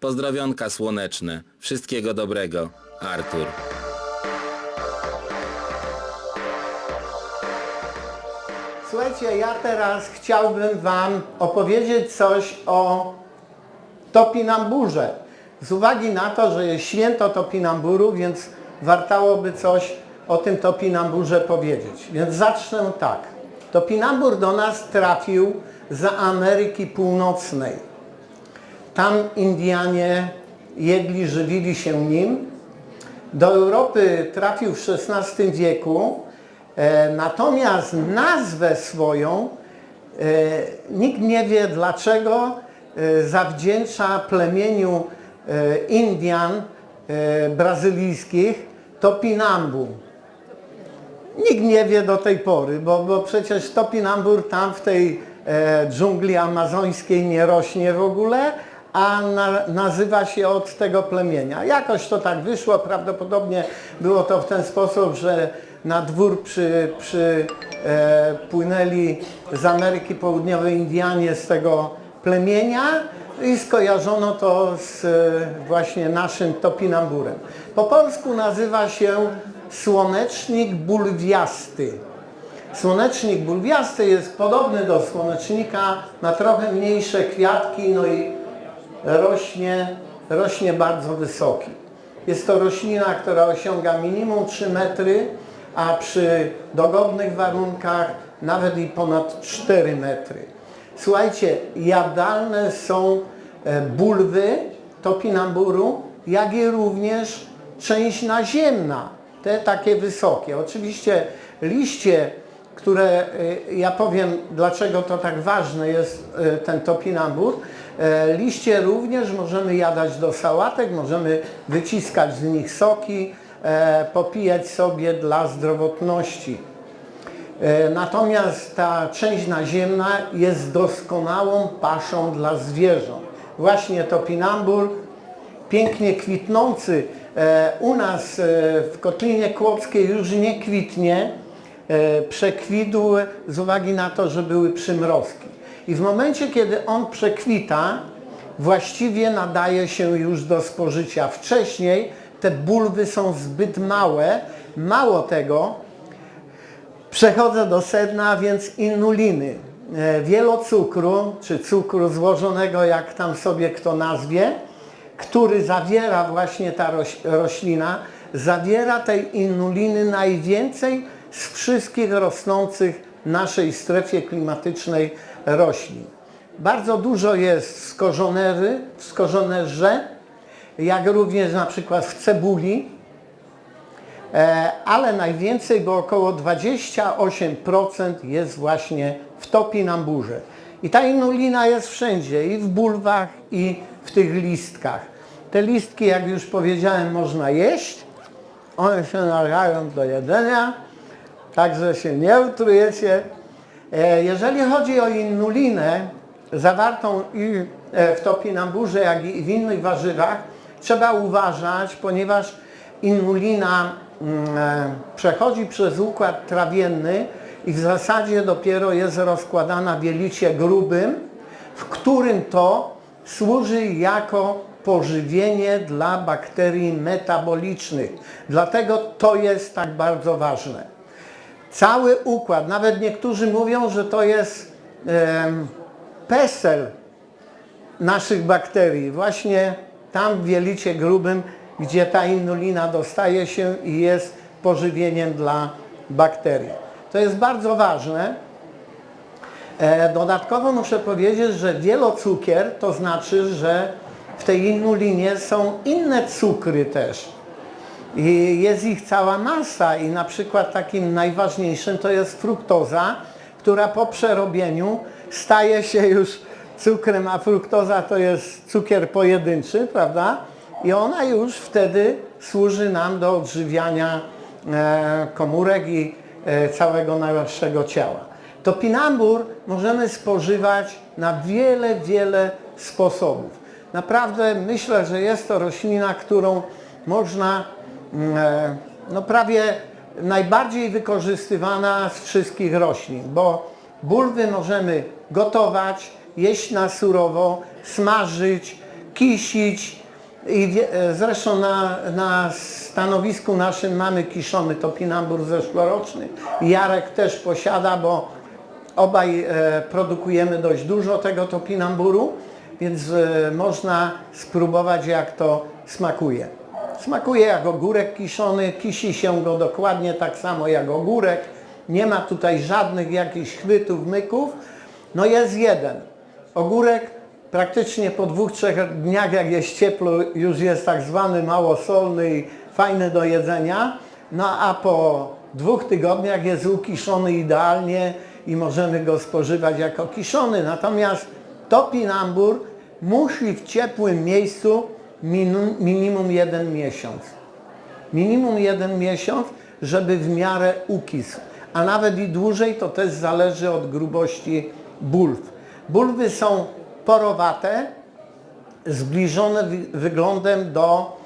Pozdrowionka słoneczne. Wszystkiego dobrego. Artur. Słuchajcie, ja teraz chciałbym Wam opowiedzieć coś o topinamburze. Z uwagi na to, że jest święto topinamburu, więc wartałoby coś o tym topinamburze powiedzieć. Więc zacznę tak. Topinambur do nas trafił z Ameryki Północnej. Tam Indianie jedli, żywili się nim. Do Europy trafił w XVI wieku, e, natomiast nazwę swoją e, nikt nie wie dlaczego e, zawdzięcza plemieniu Indian brazylijskich Topinambu. Nikt nie wie do tej pory, bo, bo przecież topinambur tam w tej dżungli amazońskiej nie rośnie w ogóle, a na, nazywa się od tego plemienia. Jakoś to tak wyszło, prawdopodobnie było to w ten sposób, że na dwór przy, przy, e, płynęli z Ameryki Południowej Indianie z tego plemienia i skojarzono to z e, właśnie naszym topinamburem. Po polsku nazywa się słonecznik bulwiasty. Słonecznik bulwiasty jest podobny do słonecznika, ma trochę mniejsze kwiatki, no i rośnie, rośnie bardzo wysoki. Jest to roślina, która osiąga minimum 3 metry, a przy dogodnych warunkach nawet i ponad 4 metry. Słuchajcie, jadalne są e, bulwy topinamburu, jak i również część naziemna, te takie wysokie. Oczywiście liście, które y, ja powiem, dlaczego to tak ważne jest y, ten topinambur. E, Liście również możemy jadać do sałatek, możemy wyciskać z nich soki, e, popijać sobie dla zdrowotności. E, Natomiast ta część naziemna jest doskonałą paszą dla zwierząt. Właśnie topinambur, pięknie kwitnący, u nas w Kotlinie Kłodzkiej już nie kwitnie, przekwitł z uwagi na to, że były przymrozki. I w momencie, kiedy on przekwita, właściwie nadaje się już do spożycia. Wcześniej te bulwy są zbyt małe, mało tego, Przechodzę do sedna, więc inuliny. E, Wielocukru, czy cukru złożonego, jak tam sobie kto nazwie, który zawiera właśnie ta roś, roślina, zawiera tej inuliny najwięcej z wszystkich rosnących w naszej strefie klimatycznej roślin. Bardzo dużo jest w skorzonery, w skorzonerze, jak również na przykład w cebuli, E, ale najwięcej, bo około 28% jest właśnie w topinamburze. I ta inulina jest wszędzie, i w bulwach, i w tych listkach. Te listki, jak już powiedziałem, można jeść. One się nadają do jedzenia, także się nie utrujecie. E, Jeżeli chodzi o inulinę zawartą i e, w topinamburze, jak i w innych warzywach, trzeba uważać, ponieważ inulina mm, e, przechodzi przez układ trawienny i w zasadzie dopiero jest rozkładana w jelicie grubym, w którym to służy jako pożywienie dla bakterii metabolicznych. Dlatego to jest tak bardzo ważne. Cały układ, nawet niektórzy mówią, że to jest em, PESEL naszych bakterii. Właśnie tam w jelicie grubym, gdzie ta inulina dostaje się i jest pożywieniem dla bakterii. To jest bardzo ważne. E, Dodatkowo muszę powiedzieć, że wielocukier to znaczy, że w tej inulinie są inne cukry też. I jest ich cała masa i na przykład takim najważniejszym to jest fruktoza, która po przerobieniu staje się już cukrem, a fruktoza to jest cukier pojedynczy, prawda? i ona już wtedy służy nam do odżywiania e, komórek i e, całego naszego ciała. Topinambur możemy spożywać na wiele, wiele sposobów. Naprawdę myślę, że jest to roślina, którą można no prawie najbardziej wykorzystywana z wszystkich roślin, bo bulwy możemy gotować, jeść na surowo, smażyć, kisić i e, zresztą na, na stanowisku naszym mamy kiszony topinambur zeszłoroczny. Jarek też posiada, bo obaj e, produkujemy dość dużo tego topinamburu, więc e, można spróbować jak to smakuje. Smakuje jak ogórek kiszony, kisi się go dokładnie tak samo jak ogórek. Nie ma tutaj żadnych jakichś chwytów, myków. No jest jeden. Ogórek praktycznie po dwóch, trzech dniach jak jest ciepło już jest tak zwany małosolny i fajny do jedzenia. No a po dwóch tygodniach jest ukiszony idealnie i możemy go spożywać jako kiszony. Natomiast topinambur musi w ciepłym miejscu minu- minimum jeden miesiąc. Minimum jeden miesiąc, żeby w miarę ukisł. A nawet i dłużej to też zależy od grubości bulw. Bulwy są porowate, zbliżone wyglądem do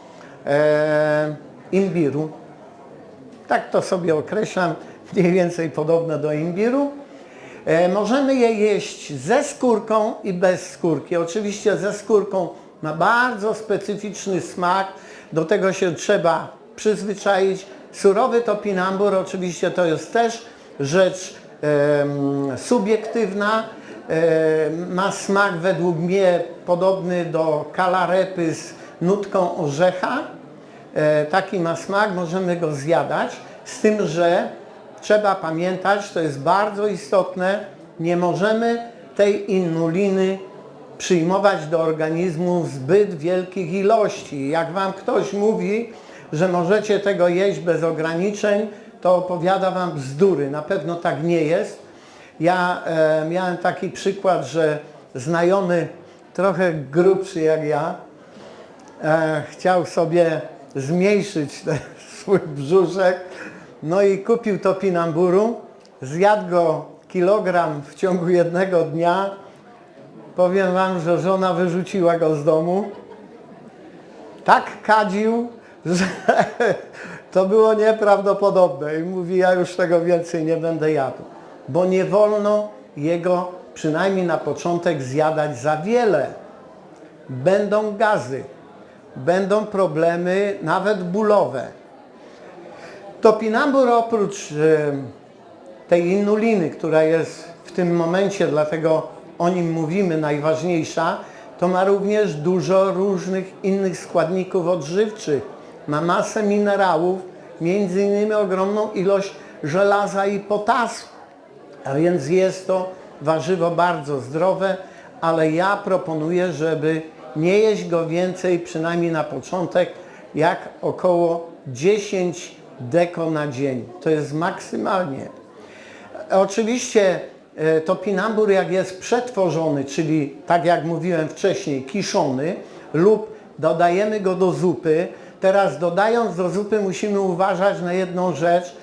e, imbiru. Tak to sobie określam, mniej więcej podobne do imbiru. E, możemy je jeść ze skórką i bez skórki. Oczywiście ze skórką ma bardzo specyficzny smak, do tego się trzeba przyzwyczaić. Surowy topinambur oczywiście to jest też rzecz em, subiektywna. E, ma smak według mnie podobny do kalarepy z nutką orzecha. E, taki ma smak, możemy go zjadać, z tym, że trzeba pamiętać, to jest bardzo istotne, nie możemy tej inuliny przyjmować do organizmu zbyt wielkich ilości. Jak Wam ktoś mówi, że możecie tego jeść bez ograniczeń, to opowiada Wam bzdury. Na pewno tak nie jest. Ja e, miałem taki przykład, że znajomy, trochę grubszy jak ja, e, chciał sobie zmniejszyć ten swój brzuszek, no i kupił topinamburu, zjadł go kilogram w ciągu jednego dnia. Powiem Wam, że żona wyrzuciła go z domu. Tak kadził, że to było nieprawdopodobne. I mówi, ja już tego więcej nie będę jadł. Bo nie wolno jego, przynajmniej na początek, zjadać za wiele będą gazy, będą problemy nawet bólowe. Topinambur oprócz tej inuliny, która jest w tym momencie, dlatego o nim mówimy, najważniejsza, to ma również dużo różnych innych składników odżywczych. Ma masę minerałów, między innymi ogromną ilość żelaza i potasu. A więc jest to warzywo bardzo zdrowe, ale ja proponuję, żeby nie jeść go więcej, przynajmniej na początek, jak około 10 deko na dzień. To jest maksymalnie. Oczywiście e, topinambur jak jest przetworzony, czyli tak jak mówiłem wcześniej, kiszony lub dodajemy go do zupy. Teraz dodając do zupy musimy uważać na jedną rzecz.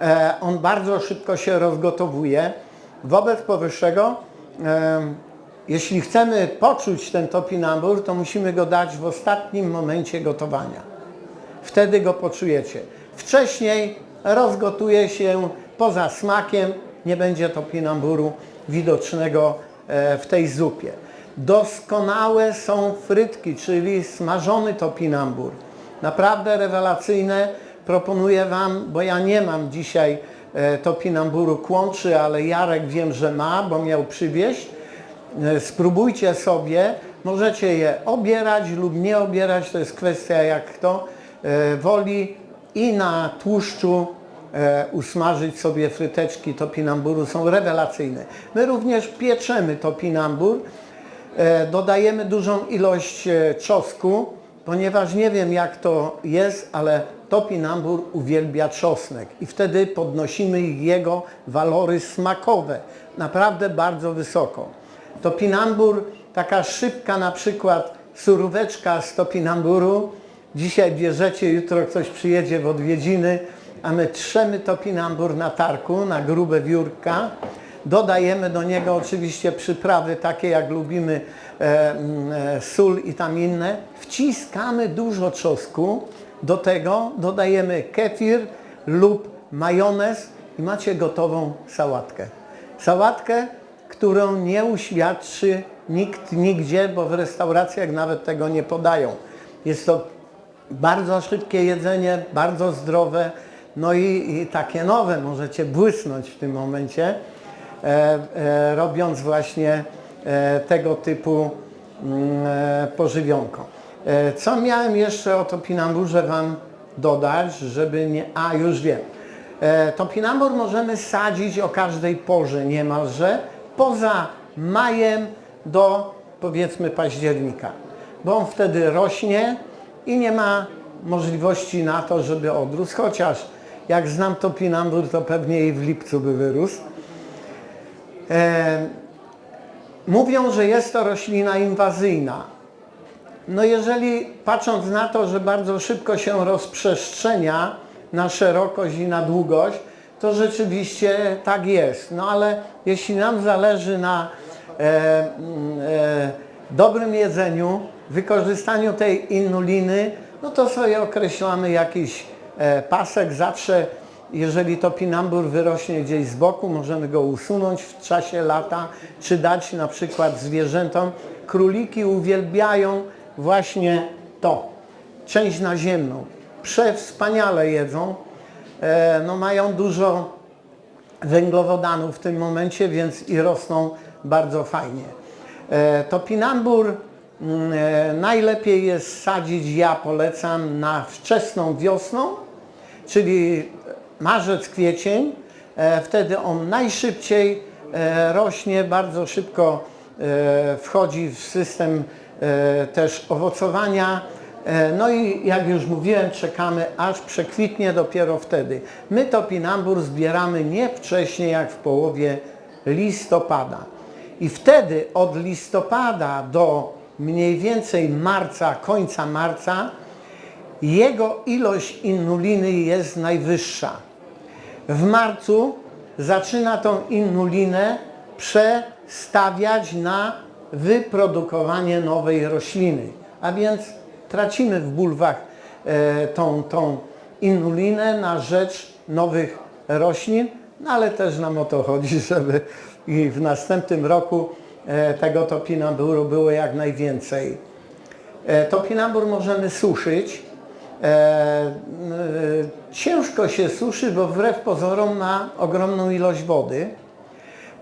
E, On bardzo szybko się rozgotowuje. Wobec powyższego, e, jeśli chcemy poczuć ten topinambur, to musimy go dać w ostatnim momencie gotowania. Wtedy go poczujecie. Wcześniej rozgotuje się poza smakiem, nie będzie topinamburu widocznego e, w tej zupie. Doskonałe są frytki, czyli smażony topinambur. Naprawdę rewelacyjne. Proponuję Wam, bo ja nie mam dzisiaj e, topinamburu kłączy, ale Jarek wiem, że ma, bo miał przywieźć. E, Spróbujcie sobie, możecie je obierać lub nie obierać, to jest kwestia jak kto woli i na tłuszczu usmażyć sobie fryteczki topinamburu, są rewelacyjne. My również pieczemy topinambur, e, dodajemy dużą ilość e, czosnku, ponieważ nie wiem jak to jest, ale topinambur uwielbia czosnek i wtedy podnosimy jego walory smakowe naprawdę bardzo wysoko. Topinambur, taka szybka na przykład suróweczka z topinamburu dzisiaj bierzecie, jutro ktoś przyjedzie w odwiedziny, a my trzemy topinambur na tarku, na grube wiórka. Dodajemy do niego oczywiście przyprawy takie jak lubimy, e, mm, e, sól i tam inne. Wciskamy dużo czosnku, do tego dodajemy kefir lub majonez i macie gotową sałatkę. Sałatkę, którą nie uświadczy nikt nigdzie, bo w restauracjach nawet tego nie podają. Jest to bardzo szybkie jedzenie, bardzo zdrowe, no i, i takie nowe, możecie błysnąć w tym momencie, e, e, robiąc właśnie e, tego typu mm, e, pożywionko. E, co miałem jeszcze o topinamburze Wam dodać, żeby nie... A, już wiem. E, topinambur możemy sadzić o każdej porze niemalże, poza majem do powiedzmy października, bo on wtedy rośnie i nie ma możliwości na to, żeby odrósł, chociaż jak znam topinambur, to pewnie i w lipcu by wyrósł. E, mówią, że jest to roślina inwazyjna. No jeżeli patrząc na to, że bardzo szybko się rozprzestrzenia na szerokość i na długość, to rzeczywiście tak jest. No ale jeśli nam zależy na e, mm, e, dobrym jedzeniu, wykorzystaniu tej inuliny, no to sobie określamy jakiś pasek. Zawsze, jeżeli to pinambur wyrośnie gdzieś z boku, możemy go usunąć w czasie lata, czy dać na przykład zwierzętom. Króliki uwielbiają właśnie to, część naziemną. Przewspaniale jedzą, e, no mają dużo węglowodanów w tym momencie, więc i rosną bardzo fajnie. E, To pinambur mm, e, najlepiej jest sadzić, ja polecam, na wczesną wiosną, czyli marzec, kwiecień. E, Wtedy on najszybciej e, rośnie, bardzo szybko e, wchodzi w system też owocowania. No i jak już mówiłem, czekamy aż przekwitnie dopiero wtedy. My topinambur zbieramy nie wcześniej jak w połowie listopada. I wtedy od listopada do mniej więcej marca, końca marca, jego ilość inuliny jest najwyższa. W marcu zaczyna tą inulinę przestawiać na wyprodukowanie nowej rośliny. A więc tracimy w bulwach e, tą, tą inulinę na rzecz nowych roślin, no ale też nam o to chodzi, żeby i w następnym roku e, tego topinamburu było jak najwięcej. E, Topinambur możemy suszyć. E, e, Ciężko się suszy, bo wbrew pozorom ma ogromną ilość wody.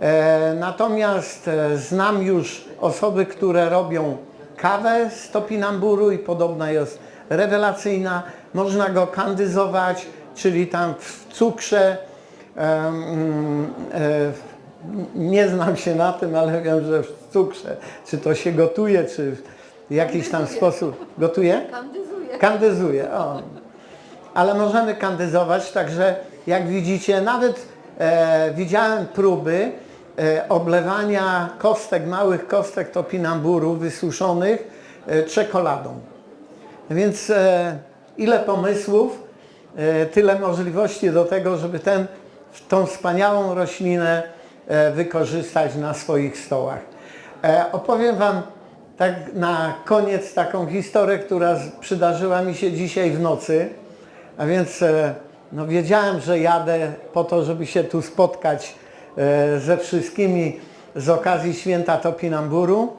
E, Natomiast znam już osoby, które robią kawę z topinamburu i podobna jest rewelacyjna. Można go kandyzować, czyli tam w cukrze. mm, Nie znam się na tym, ale wiem, że w cukrze. Czy to się gotuje, czy w jakiś tam sposób. Gotuje? Kandyzuje. O. Ale możemy kandyzować, także jak widzicie, nawet e, widziałem próby e, oblewania kostek, małych kostek topinamburu wysuszonych e, czekoladą. Więc e, ile pomysłów, e, tyle możliwości do tego, żeby ten, tą wspaniałą roślinę e, wykorzystać na swoich stołach. E, opowiem Wam tak na koniec taką historię, która przydarzyła mi się dzisiaj w nocy. A więc e, no, wiedziałem, że jadę po to, żeby się tu spotkać e, ze wszystkimi z okazji święta Topinamburu.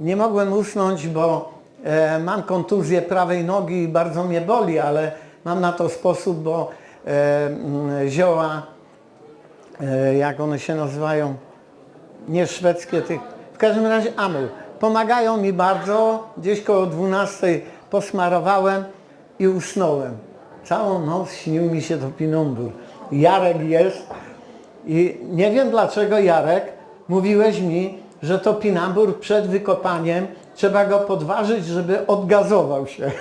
Nie mogłem usnąć, bo e, mam kontuzję prawej nogi i bardzo mnie boli, ale mam na to sposób, bo mm, zioła, jak one się nazywają, nie szwedzkie, tych, w każdym razie amyl. Pomagają mi bardzo, gdzieś koło 12 posmarowałem i usnąłem. Całą noc śnił mi się to pinumbur. Jarek jest i nie wiem dlaczego Jarek, mówiłeś mi, że to pinambur przed wykopaniem trzeba go podważyć, żeby odgazował się.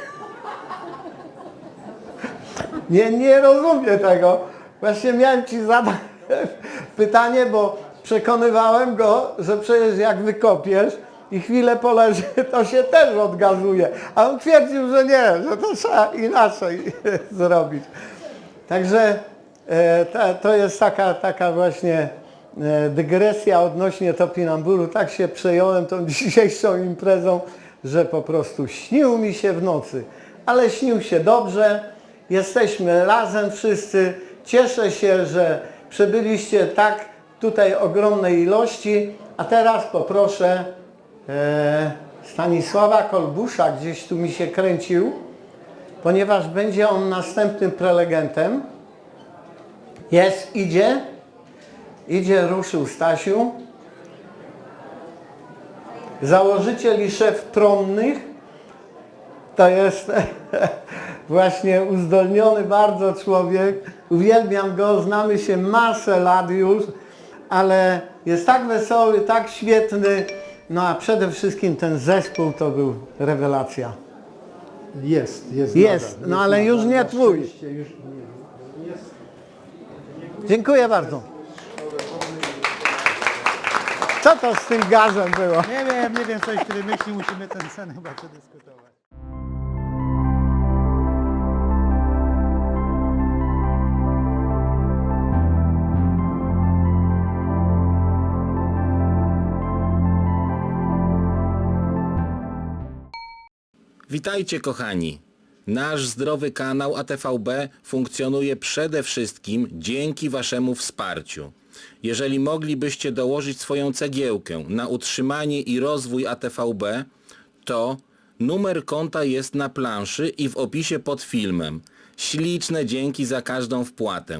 Nie, nie rozumiem tego. Właśnie miałem Ci zadać pytanie, bo przekonywałem go, że przecież jak wykopiesz, i chwilę poleży, to się też odgazuje. A on twierdził, że nie, że to trzeba inaczej zrobić. Także e, to jest taka, taka właśnie e, dygresja odnośnie topinamburu. Tak się przejąłem tą dzisiejszą imprezą, że po prostu śnił mi się w nocy. Ale śnił się dobrze. Jesteśmy razem wszyscy. Cieszę się, że przybyliście tak tutaj ogromnej ilości. A teraz poproszę Stanisława Kolbusza, gdzieś tu mi się kręcił, ponieważ będzie on następnym prelegentem. Jest, idzie. Idzie, ruszył Stasiu. Założyciel i szef tronnych. To jest właśnie uzdolniony bardzo człowiek. Uwielbiam go, znamy się masę lat już, ale jest tak wesoły, tak świetny. No a przede wszystkim ten zespół to był rewelacja. Jest, jest. Jest, nadal, no jest ale już nadal. nie Na twój. Już nie, jest. Dziękuję bardzo. Co to z tym garzem było? Nie wiem, nie wiem, coś który myśli, musimy ten sen chyba przedyskutować. Witajcie kochani. Nasz zdrowy kanał ATVB funkcjonuje przede wszystkim dzięki Waszemu wsparciu. Jeżeli moglibyście dołożyć swoją cegiełkę na utrzymanie i rozwój ATVB, to numer konta jest na planszy i w opisie pod filmem. Śliczne dzięki za każdą wpłatę.